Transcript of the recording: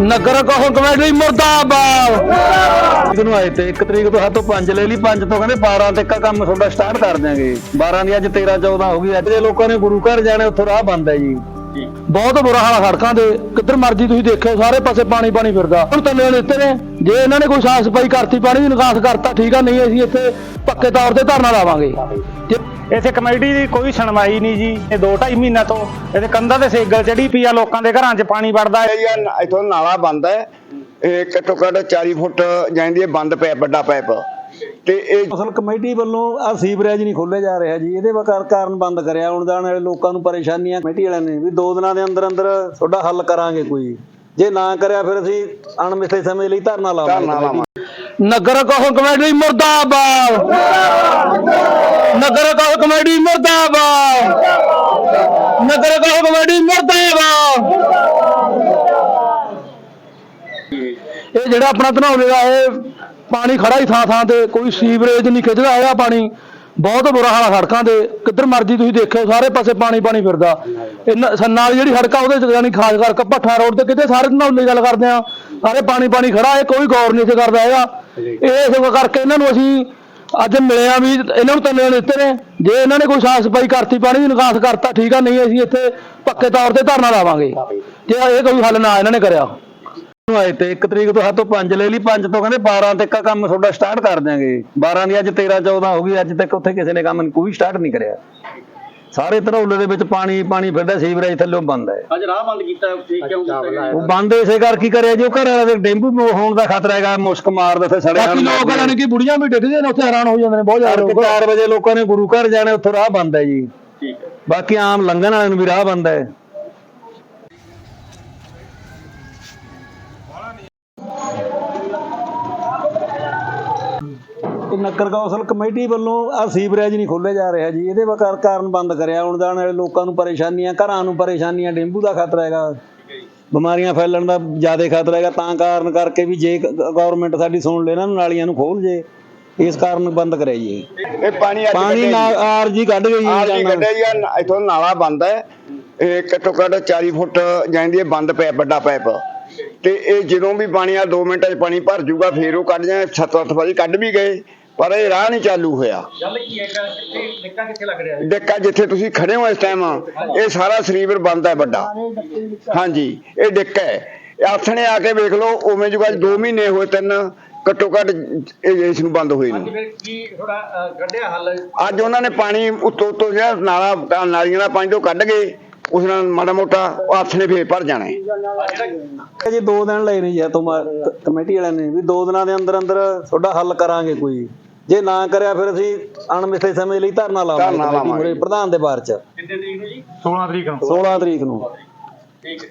ਨਗਰ ਕਹੋ ਕਮੇਟੀ ਮੁਰਦਾਬਾਦ। ਨੂੰ ਆਏ ਤੇ 1 ਤਰੀਕ ਤੋਂ ਹੱਥੋਂ 5 ਲੈ ਲਈ 5 ਤੋਂ ਕਹਿੰਦੇ 12 ਤੱਕ ਕੰਮ ਤੁਹਾਡਾ ਸਟਾਰਟ ਕਰ ਦਿਆਂਗੇ। 12 ਦੀ ਅੱਜ 13 14 ਹੋ ਗਈ, ਅੱਜ ਦੇ ਲੋਕਾਂ ਨੇ ਗੁਰੂ ਘਰ ਜਾਣਾ, ਉੱਥੋਂ ਰਾਹ ਬੰਦ ਹੈ ਜੀ। ਬਹੁਤ ਬੁਰਾ ਹਾਲ ਆ ਸੜਕਾਂ ਦੇ। ਕਿੱਧਰ ਮਰਜ਼ੀ ਤੁਸੀਂ ਦੇਖਿਓ ਸਾਰੇ ਪਾਸੇ ਪਾਣੀ ਪਾਣੀ ਫਿਰਦਾ। ਹੁਣ ਤਿੰਨ ਇੱਥੇ ਨੇ। ਜੇ ਇਹਨਾਂ ਨੇ ਕੋਈ ਸਾਫ਼ ਸਫ਼ਾਈ ਕਰਤੀ ਪਾਣੀ ਦੀ ਨਿਕਾਸ ਕਰਤਾ ਠੀਕ ਆ ਨਹੀਂ ਅਸੀਂ ਇੱਥੇ ਪੱਕੇ ਤੌਰ ਤੇ ਧਰਨਾ ਲਾਵਾਂਗੇ। ਜੇ ਇੱਥੇ ਕਮੇਟੀ ਦੀ ਕੋਈ ਸੁਣਵਾਈ ਨਹੀਂ ਜੀ। ਇਹ 2.5 ਮਹੀਨਾ ਤੋਂ ਇਹਦੇ ਕੰਧਾਂ ਤੇ ਸੇਗਲ ਚੜੀ ਪਈ ਆ ਲੋਕਾਂ ਦੇ ਘਰਾਂ 'ਚ ਪਾਣੀ ਵੜਦਾ ਹੈ। ਜੀ ਇੱਥੋਂ ਨਾਲਾ ਬੰਦ ਹੈ। ਇਹ ਘੱਟੋ ਘੱਟ 40 ਫੁੱਟ ਜਾਂਦੀ ਹੈ ਬੰਦ ਪੈਪ ਵੱਡਾ ਪੈਪ। ਤੇ ਇਹ ਫਸਲ ਕਮੇਟੀ ਵੱਲੋਂ ਆ ਸੀਵਰੇਜ ਨਹੀਂ ਖੋਲੇ ਜਾ ਰਿਹਾ ਜੀ। ਇਹਦੇ ਵਕਾਰ ਕਾਰਨ ਬੰਦ ਕਰਿਆ। ਹੁਣ ਜਾਣ ਵਾਲੇ ਲੋਕਾਂ ਨੂੰ ਪਰੇਸ਼ਾਨੀਆਂ ਕਮੇਟੀ ਵਾਲਿਆਂ ਨੇ ਵੀ ਦੋ ਦਿਨਾਂ ਦੇ ਅੰਦਰ ਅੰਦਰ ਤੁਹਾਡਾ ਹੱਲ ਕਰਾਂਗੇ ਕੋਈ। ਜੇ ਨਾ ਕਰਿਆ ਫਿਰ ਅਸੀਂ ਅਣਮਿੱਥੇ ਸਮੇਂ ਲਈ ਧਰਨਾ ਲਾਵਾਂਗੇ ਧਰਨਾ ਲਾਵਾਂਗੇ। ਨਗਰ ਕਹੋ ਕਮੇਟੀ ਮੁਰਦਾਬਾਦ। ਨਗਰ ਕਹੋ ਕਮੇਟੀ ਮੁਰਦਾਬਾਦ। ਨਗਰ ਕਹੋ ਕਮੇਟੀ ਮੁਰਦਾਬਾਦ ਇਹ ਜਿਹੜਾ ਆਪਣਾ ਧਨੌਲੇ ਦਾ ਇਹ ਪਾਣੀ ਖੜਾ ਹੀ ਥਾਂ ਥਾਂ ਤੇ, ਕੋਈ ਸੀਵਰੇਜ ਨਹੀਂ ਖਿੱਚਦਾ ਹੈਗਾ ਪਾਣੀ। ਬਹੁਤ ਬੁਰਾ ਹਾਲ ਸੜਕਾਂ ਦੇ, ਕਿੱਧਰ ਮਰਜ਼ੀ ਤੁਸੀਂ ਦੇਖਿਓ, ਸਾਰੇ ਪਾਸੇ ਪਾਣੀ ਪਾਣੀ ਫਿਰਦਾ। ਇਹਨਾਂ ਸੰਨਾਂ ਵਾਲੀ ਜਿਹੜੀ ਸੜਕ ਆ ਉਹਦੇ ਚ ਖਾਸ ਕਰਕੇ ਭੱਠਾ ਰੋਡ ਤੇ ਕਿਤੇ ਸਾਰੇ ਧਨੌਲੇ ਗੱਲ ਕਰਦੇ ਆ। ਸਾਰੇ ਪਾਣੀ ਪਾਣੀ ਖੜਾ, ਇਹ ਕੋਈ ਗੌਰ ਨਹੀਂ ਇੱਥੇ ਕਰਦਾ ਹੈਗਾ। ਇਹ ਇਸ ਕਰਕੇ ਇਹਨਾਂ ਨੂੰ ਅਸੀਂ ਅੱਜ ਮਿਲਿਆ ਵੀ ਇਹਨਾਂ ਨੂੰ ਤਿੰਨ ਦਿੱਤੇ ਨੇ। ਜੇ ਇਹਨਾਂ ਨੇ ਕੋਈ ਸਾਫ਼ ਸਫ਼ਾਈ ਕਰਤੀ, ਪਾਣੀ ਦੀ ਨਿਕਾਸ ਕਰਤਾ, ਠੀਕ ਆ, ਨਹੀਂ ਅਸੀਂ ਇੱਥੇ ਪੱਕੇ ਤੌਰ ਤੇ ਧਰਨਾ ਲਾਵਾਂਗੇ। ਜੇ ਇਹ ਕੋਈ ਹੱਲ ਨਾ ਇਹਨਾਂ ਨੇ ਕਰਿਆ। ਨੂੰ ਆਏ ਤੇ 1 ਤਰੀਕ ਤੋਂ ਹੱਥੋਂ 5 ਲੈ ਲਈ 5 ਤੋਂ ਕਹਿੰਦੇ 12 ਤੱਕ ਦਾ ਕੰਮ ਤੁਹਾਡਾ ਸਟਾਰਟ ਕਰ ਦਿਆਂਗੇ। 12 ਦੀ ਅੱਜ 13 14 ਹੋ ਗਈ ਅੱਜ ਤੱਕ ਉੱਥੇ ਕਿਸੇ ਨੇ ਕੰਮ ਕੋਈ ਸਟਾਰਟ ਨਹੀਂ ਕਰਿਆ। ਸਾਰੇ ਧਰੌਲੇ ਦੇ ਵਿੱਚ ਪਾਣੀ ਪਾਣੀ ਫਿਰਦਾ ਸੀਵਰੇਜ ਥੱਲੇ ਬੰਦ ਹੈ। ਅੱਜ ਰਾਹ ਬੰਦ ਕੀਤਾ ਠੀਕ ਕਿਉਂ ਕੀਤਾ ਉਹ ਬੰਦ ਇਸੇ ਕਰ ਕੀ ਕਰਿਆ ਜੀ ਉਹ ਘਰ ਵਾਲੇ ਦੇ ਡੇਂਗੂ ਹੋਣ ਦਾ ਖਤਰਾ ਹੈਗਾ ਮੁਸ਼ਕ ਮਾਰਦਾ ਤੇ ਸੜੇ ਬਾਕੀ ਲੋਕ ਵਾਲਿਆਂ ਕਿ ਬੁੜੀਆਂ ਵੀ ਡਿੱਗਦੀਆਂ ਨੇ ਉੱਥੇ ਹੈਰਾਨ ਹੋ ਜਾਂਦੇ ਨੇ ਬਹੁਤ ਜ਼ਿਆਦਾ 4 ਵਜੇ ਲੋਕਾਂ ਨੇ ਗੁਰੂ ਘਰ ਜਾਣਾ ਉੱਥੇ ਰਾਹ ਬੰਦ ਹੈ ਜੀ। ਠੀਕ ਹੈ। ਬਾਕੀ ਆਮ ਲੰਘਣ ਵਾਲਿਆਂ ਨੂੰ ਵੀ ਰਾਹ ਬੰਦ ਹੈ। ਨਗਰ ਕੌਂਸਲ ਕਮੇਟੀ ਵੱਲੋਂ ਆ ਸੀਵਰੇਜ ਨਹੀਂ ਖੋਲੇ ਜਾ ਰਿਹਾ ਜੀ। ਇਹਦੇ ਵਕਾਰ ਕਾਰਨ ਬੰਦ ਕਰਿਆ। ਹੁਣ ਜਾਣ ਵਾਲੇ ਲੋਕਾਂ ਨੂੰ ਪਰੇਸ਼ਾਨੀਆਂ ਘਰਾਂ ਨੂੰ ਪਰੇਸ਼ਾਨੀਆਂ ਡੇਂਗੂ ਦਾ ਖਤਰਾ ਹੈਗਾ। ਬਿਮਾਰੀਆਂ ਫੈਲਣ ਦਾ ਜ਼ਿਆਦਾ ਖਤਰਾ ਹੈਗਾ। ਤਾਂ ਕਾਰਨ ਕਰਕੇ ਵੀ ਜੇ ਗਵਰਨਮੈਂਟ ਸਾਡੀ ਸੁਣ ਲੈ ਨਾ ਨਾਲੀਆਂ ਨੂੰ ਖੋਲ ਜੇ। ਇਸ ਕਾਰਨ ਬੰਦ ਕਰਿਆ ਜੀ ਇਹ। ਪਾਣੀ ਪਾਣੀ। ਨਾਲ ਆਰਜੀ ਕੱਢ ਗਈ ਆਹ ਜੀ ਜੀ ਕੱਢਿਆ ਜੀ ਇੱਥੋਂ ਨਾਲਾ ਬੰਦ ਹੈ। ਇਹ ਘੱਟੋ ਘੱਟ 40 ਫੁੱਟ ਜਾਂਦੀ ਹੈ ਬੰਦ ਪੈਪ ਵੱਡਾ ਪੈਪ। ਤੇ ਇਹ ਜਦੋਂ ਵੀ ਪਾਣੀ ਆ 2 ਮਿੰਟਾਂ 'ਚ ਪਾਣੀ ਭਰ ਜਾਊਗਾ ਫੇਰ ਉਹ ਕੱਢ ਜਾਏ ਸੱਤ ਅੱਠ ਵਾਰੀ ਕੱਢ ਵੀ ਗਏ। ਪਰ ਇਹ ਰਾਹ ਨਹੀਂ ਚਾਲੂ ਹੋਇਆ। ਗੱਲ ਕੀ ਹੈ? ਕਿੱਥੇ ਨਿੱਕਾ ਕਿੱਥੇ ਲੱਗ ਰਿਹਾ ਹੈ? ਡੱਕਾ ਜਿੱਥੇ ਤੁਸੀਂ ਖੜੇ ਹੋ ਇਸ ਟਾਈਮ ਇਹ ਸਾਰਾ ਸਰੀਵਰ ਬੰਦ ਹੈ ਵੱਡਾ। ਹਾਂਜੀ ਇਹ ਡਿੱਕਾ ਹੈ। ਆਥਣੇ ਆ ਕੇ ਵੇਖ ਲਓ ਉਵੇਂ ਜੁਗਾ 2 ਮਹੀਨੇ ਹੋਏ ਤਿੰਨ ਘੱਟੋ ਘੱਟ ਇਹ ਇਸ ਨੂੰ ਬੰਦ ਹੋਏ ਅੱਜ ਨੂੰ ਅੱਜ ਉਹਨਾਂ ਨੇ ਪਾਣੀ ਉੱਤੋਂ ਉੱਤੋਂ ਜਿਹੜਾ ਨਾਲਾ ਨਾਲੀਆਂ ਦਾ ਪਾਣੀ ਤੋਂ ਕੱਢ ਗਏ ਉਸ ਨਾਲ ਮਾੜਾ ਮੋਟਾ ਉਹ ਆਥਣੇ ਫੇਰ ਭਰ ਜਾਣਾ। ਹੈ ਜੀ ਦੋ ਦਿਨ ਲਏ ਨੇ ਜੀ ਤੋਂ ਕਮੇਟੀ ਵਾਲਿਆਂ ਨੇ ਵੀ ਦੋ ਦਿਨਾਂ ਦੇ ਅੰਦਰ ਅੰਦਰ ਤੁਹਾਡਾ ਹੱਲ ਕਰਾਂਗੇ ਕੋਈ। ਜੇ ਨਾ ਕਰਿਆ ਫਿਰ ਅਸੀਂ ਅਣਮਿੱਥੇ ਸਮੇਂ ਲਈ ਧਰਨਾ ਲਾਵਾਂਗੇ ਧਰਨਾ ਕਮੇਟੀ ਲਾਵਾਂਗੇ। ਪ੍ਰਧਾਨ ਦੇ ਬਾਰ ਚ। ਕਿੰਨੇ ਤਰੀਕ ਨੂੰ ਜੀ? 16 ਤਰੀਕ ਨੂੰ। 16 ਤਰੀਕ ਨੂੰ। ਠੀਕ ਹੈ।